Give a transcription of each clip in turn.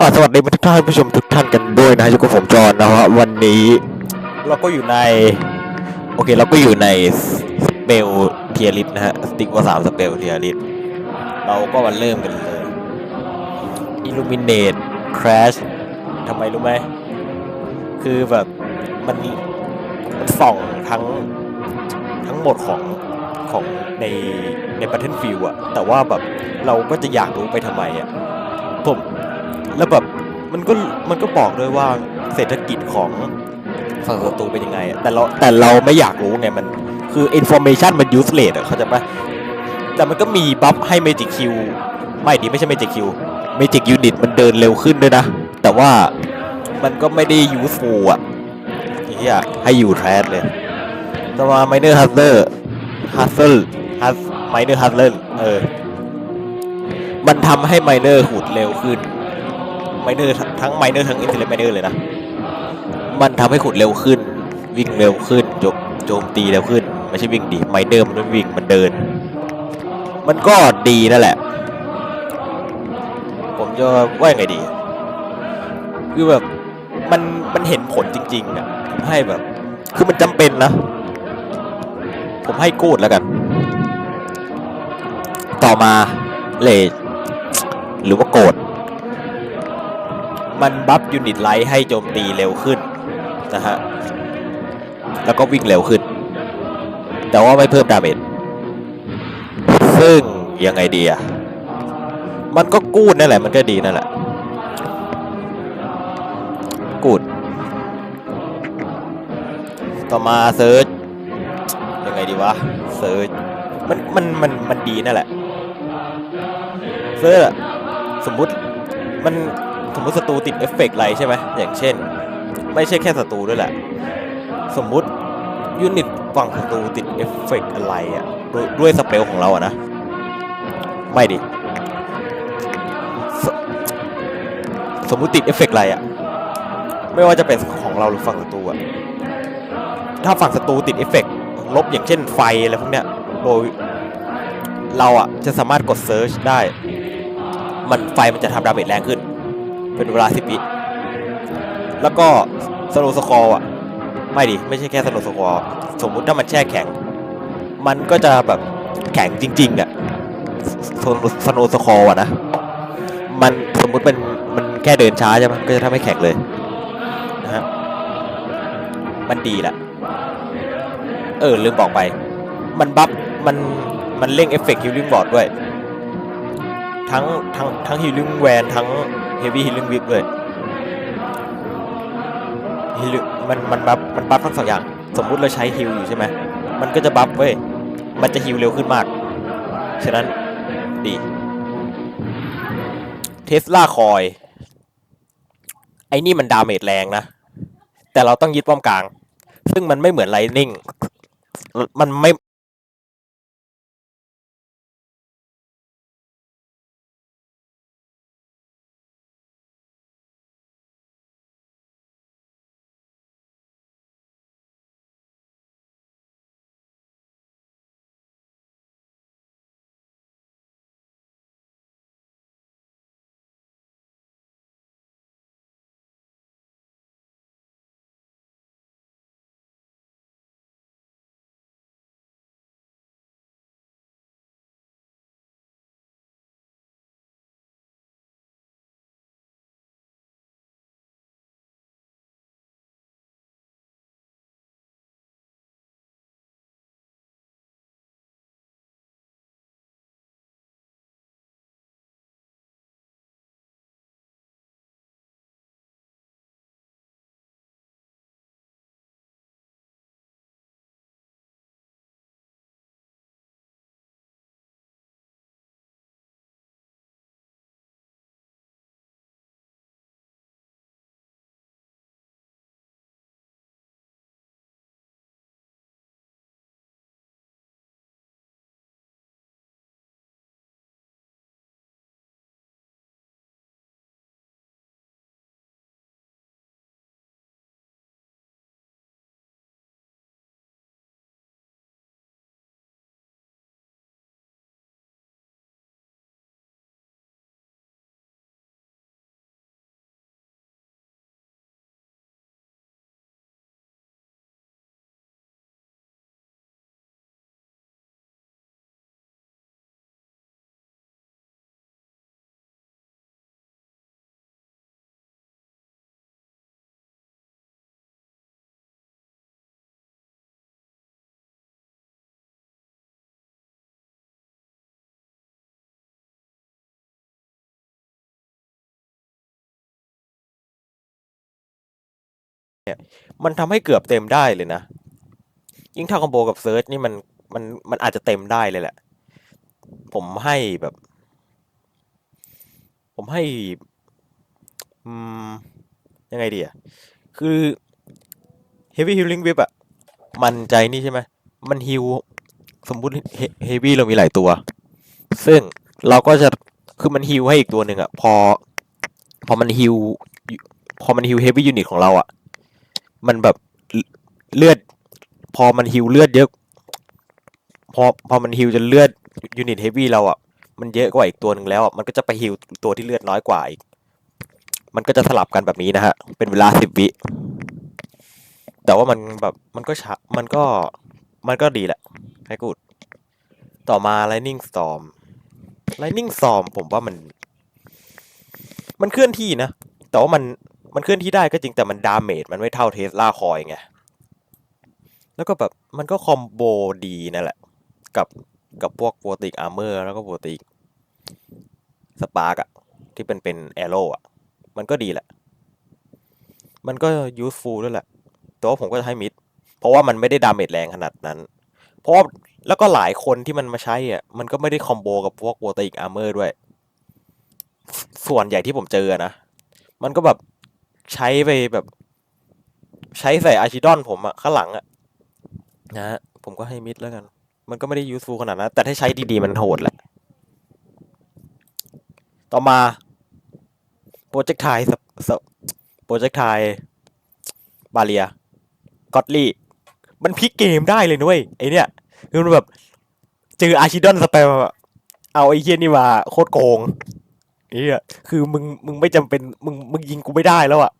อ่าสวัสดีทุกท่านผู้ชมทุกท่านกันด้วยนะฮะอยู่กับผมจอนนะฮะวันนี้เราก็อยู่ใน โอเคเราก็อยู่ในสเปลเทียริสนะฮะสติ๊กว่าสามสเปลเทียริสเราก็มาเริ่มกันเลย Illuminate Crash ทำไมรู้ไหม คือแบบมันมันส่องทั้งทั้งหมดของของในใน Battlefield อะแต่ว่าแบบเราก็จะอยากรู้ไปทำไมอะผม แล้วแบบมันก็มันก็บอกด้วยว่าเศรษฐกิจของฝั่งศัตรูเป็นยังไง แต่เราแต่เราไม่อยากรู้ไงมันคือ information มัน useless อะเข้าใจปะแต่มันก็มีบัฟให้ Magic Q ไม่ดีไม่ใช่ Magic Q Magic Unit มันเดินเร็วขึ้นด้วยนะ แต่ว่ามันก็ไม่ได้ useful อะเฮียให้อยู่แทสเลยต่อมา Minor Hustler Hustle Hus Minor Hustler เอร์เออมันทำให้ Minor ขุดเร็วขึ้น ไมเนอร์ทั้งไมเนอร์ทั้งอินเทอร์ไมเนอร์เลยนะ มันทำให้ขุดเร็วขึ้น วิ่งเร็วขึ้นโจมโจมตีเร็วขึ้น ไม่ใช่วิ่งดีไมเนอร์มันไม่วิ่งมันเดิน มันก็ดีนั่นแหละ ผมจะว่ายไงดี คือแบบมันมันเห็นผลจริงๆอะผมให้แบบ คือมันจำเป็นนะ ผมให้กูดแล้วกัน ต่อมาเลหรือว่าโกด มันบัฟยูนิตไลท์ให้โจมตีเร็วขึ้นนะฮะ แล้วก็วิ่งเร็วขึ้น แต่ว่าไม่เพิ่มดาเมจ ซึ่งยังไงดีอะมันก็กูดนั่นแหละ มันก็ดีนั่นแหละ กูด ต่อมาเซิร์ชยังไงดีวะ เซิร์ชมัน มัน มัน มันดีนั่นแหละ เซิร์ชสมมุติมัน สมมติศัตรูติดเอฟเฟกต์อะไรใช่ไหมอย่างเช่น ไม่ใช่แค่ศัตรูด้วยแหละ สมมุติยูนิตฝั่งศัตรูติดเอฟเฟกต์อะไรอะ่ะด้วยด้วยสเปลของเราอะนะ ไม่ดิสสมมุติติดเอฟเฟกต์อะไรอะ่ะไม่ว่าจะเป็นของเราหรือฝั่งศัตรูอะถ้าฝั่งศัตรูติดเอฟเฟกต์ลบอย่างเช่นไฟอะไรพวกเนี้ยโดยเราอะจะสามารถกดเซิร์ชได้ มันไฟมันจะทำดาเมจแรงขึ้น เป็นเวลาสิบวิแล้วก็สโลสคอร์อะไม่ดิไม่ใช่แค่สโลสคอร์สมมุติถ้ามันแช่แข็ง มันก็จะแบบแข็งจริงๆอะสโลสคอร์อะนะมันสมมุติมันมันแค่เดินช้าใช่ไหมก็จะทำให้แข็งเลยนะฮะมันดีแหละเออลืมบอกไป มันบัฟมันมันเร่งเอฟเฟกต์ฮิลลิ่งบอร์ดด้วย ทั้งทั้งทั้งฮิลลิ่งแวนทั้ง เฮฟวี่ฮิลลิ่งวิปเลยฮิลมันมันบัฟมันบัฟทั้งสองอย่าง สมมุติเราใช้ฮิลอยู่ใช่ไหมมันก็จะบัฟเว้ย มันจะฮิลเร็วขึ้นมาก ฉะนั้นดีเทสลาคอยไอ้นี่มันดาเมจแรงนะ แต่เราต้องยึดป้อมกลาง ซึ่งมันไม่เหมือนไลนิ่ง มันไม่ เนี่ยมันทำให้เกือบเต็มได้เลยนะ ยิ่งถ้าคอมโบกับเซิร์ชนี่มันมันมันอาจจะเต็มได้เลยแหละ ผมให้แบบ ผมให้อืมยังไงดีอะคือ Heavy Healing Whip อะมันใจนี่ใช่ไหมมันฮิวสมมุติเฮฟวี่เรามีหลายตัว ซึ่งเราก็จะคือมันฮิวให้อีกตัวหนึ่งอะพอ พอมันฮิวพอมันฮิวเฮฟวี่ยูนิตของเราอะ มันแบบเลือด พอมันฮิวเลือดเยอะพอพอมันฮิวจนเลือดยูนิตเฮฟวี่เราอะมันเยอะกว่าอีกตัวหนึ่งแล้วอะมันก็จะไปฮิวตัวที่เลือดน้อยกว่าอีก มันก็จะสลับกันแบบนี้นะฮะ เป็นเวลาสิบวิแต่ว่ามันแบบมันก็ช้ามันก็มันก็ดีแหละให้กูดต่อมา Lightning Storm Lightning Storm ผมว่ามัน มันเคลื่อนที่นะ แต่ว่ามัน มันเคลื่อนที่ได้ก็จริงแต่มันดาเมจมันไม่เท่าเทสลาคอยไง แล้วก็แบบมันก็คอมโบดีนั่นแหละ กับกับพวกโปรติกอาร์เมอร์แล้วก็โปรติกสปาร์กอะที่เป็นเป็นแอโร่อะมันก็ดีแหละ มันก็ยูสฟูลด้วยแหละแต่ว่าผมก็จะให้มิด เพราะว่ามันไม่ได้ดาเมจแรงขนาดนั้น เพราะแล้วก็หลายคนที่มันมาใช้อะ มันก็ไม่ได้คอมโบกับพวกโปรติกอาร์เมอร์ด้วย ส่วนใหญ่ที่ผมเจอนะ มันก็แบบ ใช้ไปแบบ ใช้ใส่อาชิดอนผมอะข้างหลังอะนะฮะผมก็ให้มิดแล้วกัน มันก็ไม่ได้ยูสฟูลขนาดนั้นแต่ถ้าใช้ดีๆ มันโหดแหละ ต่อมาโปรเจกต์ไทยโปรเจกต์ไทยบาเลียกอตลี่มันพลิกเกมได้เลยนุ้ยไอเนี่ยคือมันแบบ เจออาชิดอนสเปมเอาไอเฮียนี่มาโคตรโกงนี่ยคือมึงมึงไม่จำเป็นมึงมึงยิงกูไม่ได้แล้วอะ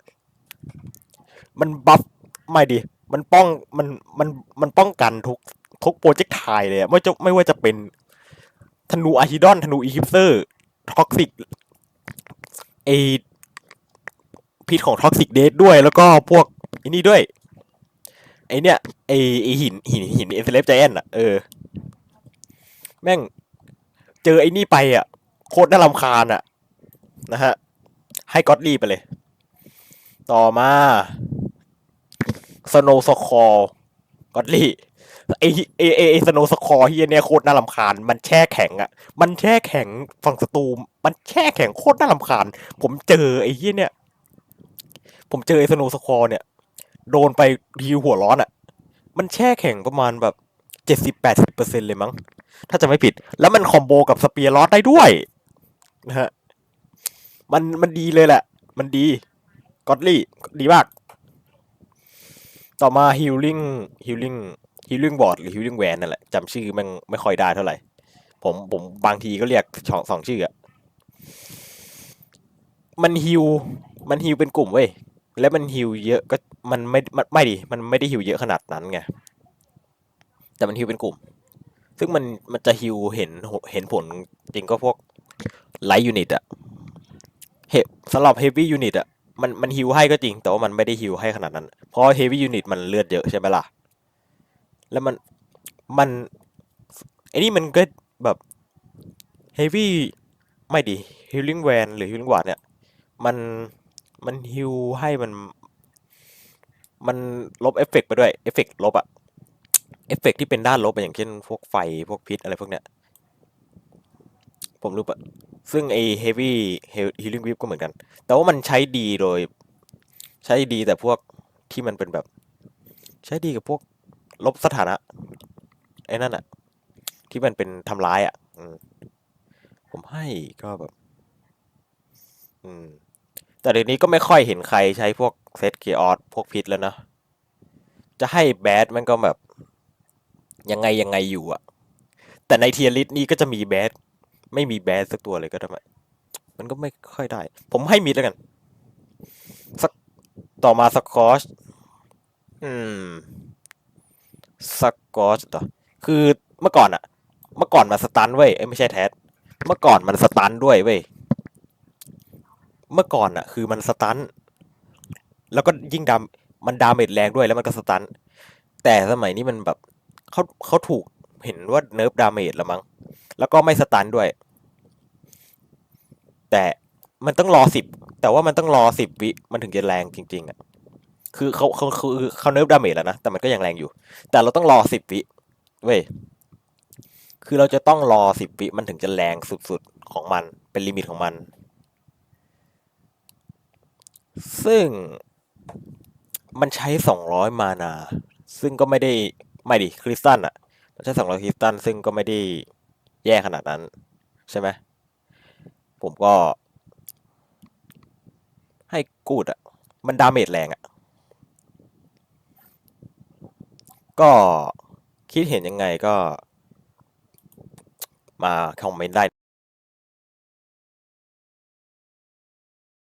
มันบัฟไม่ดิมันป้องมันมันมันป้องกันทุกทุกโปรเจกต์ไทยเลยอะไม่จะไม่ว่าจะเป็นธนูอาชิดอนธนูอีคิปเซอร์ท็อกซิกไอพิษของท็อกซิกเดทด้วย แล้วก็พวกไอ้นี่ด้วย ไอเนี่ยไอไอหินหินหินเอเซเลฟไจแอนอะเออ แม่ง เจอไอนี่ไปอะ โคตรน่ารำคาญอะ นะฮะ ให้ก็อดลี่ไปเลย ต่อมา สโนสคอร์ก็อดลี่ไอไอไอไอสโนสคอร์เฮียเนี่ยโคตรน่ารำคาญ มันแช่แข็งอะ มันแช่แข็งฝั่งศัตรูมันแช่แข็งโคตรน่ารำคาญ ผมเจอไอ้เฮียเนี่ย ผมเจอไอสโนสคอร์เนี่ย โดนไปทีหัวร้อนอะ่ะ มันแช่แข็งประมาณแบบเจ็ดสิบแปดสิบเปอร์เซ็นเลยมั้ง ถ้าจะไม่ผิด แล้วมันคอมโบกับสเปียร์ลอสได้ด้วยนะฮะ มันมันดีเลยแหละ มันดี กอดลี่ดีมาก ต่อมาฮิลลิ่งฮิลลิ่งฮิลลิ่งบอร์ดหรือฮิลลิ่งแวนนั่นแหละจำชื่อมันไม่ค่อยได้เท่าไหร่ ผมผมบางทีก็เรียกสองสองชื่ออะมันฮิวมันฮิวเป็นกลุ่มเว้ยแล้วมันฮิวเยอะก็มันไม่มันไม่ดิมันไม่ได้ฮิวเยอะขนาดนั้นไงแต่มันฮิวเป็นกลุ่ม ซึ่งมันมันจะฮิวเห็นเห็นผลจริงก็พวกไลท์ยูนิตอะเฮสำหรับเฮฟวี่ยูนิตอะ มันมันฮิวให้ก็จริง แต่ว่ามันไม่ได้ฮิวให้ขนาดนั้น เพราะเฮฟวี่ยูนิตมันเลือดเยอะใช่ไหมล่ะ แล้วมันมันไอ้นี่มันก็แบบเฮฟวี่ไม่ดิฮิลลิ่งแวนหรือฮิลลิ่งวาดเนี่ย มันมันฮิวให้มัน มันลบเอฟเฟกไปด้วยเอฟเฟกลบอะเอฟเฟกที่เป็นด้านลบอย่างเช่นพวกไฟพวกพิษอะไรพวกเนี้ย ผมรู้ปะซึ่งไอเฮฟวี่ฮิลลิ่งวิปก็เหมือนกัน แต่ว่ามันใช้ดีโดย ใช้ดีแต่พวกที่มันเป็นแบบ ใช้ดีกับพวกลบสถานะ ไอ้นั่นอะที่มันเป็นทำร้ายอะอืมผมให้ก็แบบ อืม แต่เดี๋ยวนี้ก็ไม่ค่อยเห็นใครใช้พวกเซตเกียร์ออสพวกพิษแล้วนะ จะให้แบดมันก็แบบ ยังไงยังไงอยู่อะแต่ในเทียริสนี้ก็จะมีแบด ไม่มีแบดสักตัวเลยก็ทำไมมันก็ไม่ค่อยได้ ผมให้มิดแล้วกัน สักต่อมาสกอชอืมสกอชต่อ คือเมื่อก่อนอะเมื่อก่อนมันสตันเว้ยเอ้ยไม่ใช่แทสเมื่อก่อนมันสตันด้วยเว้ยเมื่อก่อนอะคือมันสตันแล้วก็ยิ่งดามันดาเมจแรงด้วยแล้วมันก็สตันแต่สมัยนี้มันแบบเขาเขาถูก เห็นว่าเนิร์ฟดาเมจแล้วมั้ง แล้วก็ไม่สตันด้วย แต่มันต้องรอสิบ แต่ว่ามันต้องรอสิบวิ มันถึงจะแรงจริง ๆอะคือเขาเขาเขาคือเขาเนิร์ฟดาเมจแล้วนะ แต่มันก็ยังแรงอยู่ แต่เราต้องรอสิบวิ เว้ย คือเราจะต้องรอสิบวิ มันถึงจะแรงสุดๆของมัน เป็นลิมิตของมัน ซึ่งมันใช้สองร้อยมานา ซึ่งก็ไม่ได้ ไม่ดิ คริสตัลอะ ใช้สองร้อยคิสตันซึ่งก็ไม่ได้แย่ขนาดนั้น ใช่ไหมผมก็ ให้กูดอะมันดาเมจแรงอะก็คิดเห็นยังไงก็มาคอมเมนต์ได้